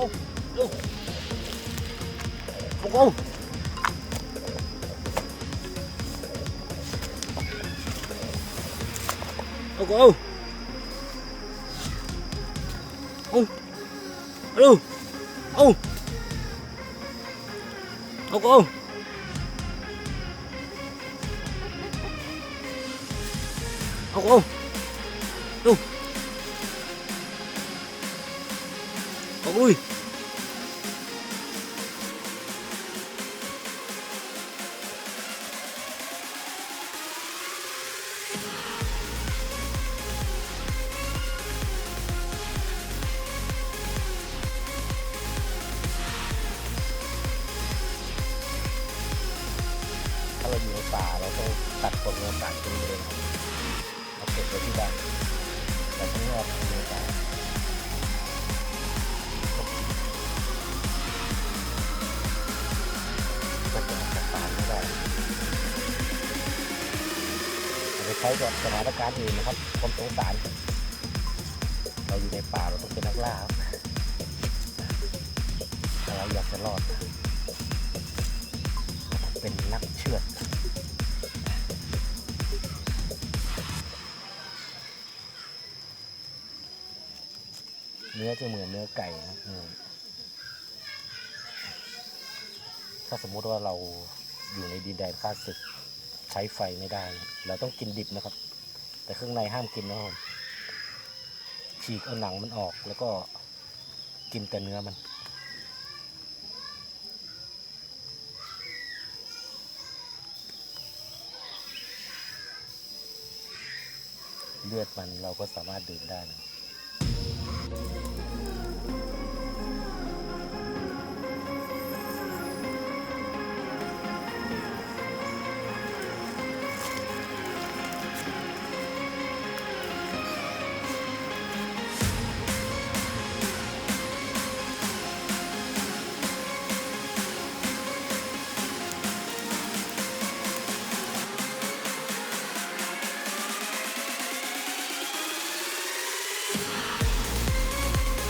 Ô. Ô cô ô. Ô. Ô. Ô. Ô cô ô. Ô cô ô. Ô. โอ้ยถ้าเราอยู่ในป่าเราต้องตัดผลเงินต่างกันเลยครับเราเก็บไว้ที่บ้านแต่ที่นี่เราทำในป่า ใช้กับสถานการณ์อื่นนะครับความสงสารเราอยู่ในป่าเราต้องเป็นนักล่าถ้าเราอยากจะรอด เป็นนักเชือดเนื้อจะเหมือนเนื้อไก่นะถ้าสมมุติว่าเราอยู่ในดินแดนข้าศึก ใช้ไฟไม่ได้ เราต้องกินดิบนะครับ แต่เครื่องในห้ามกินนะครับฉีกเอาหนังมันออกแล้วก็กินแต่เนื้อมัน เลือดมันเราก็สามารถดื่มได้นะ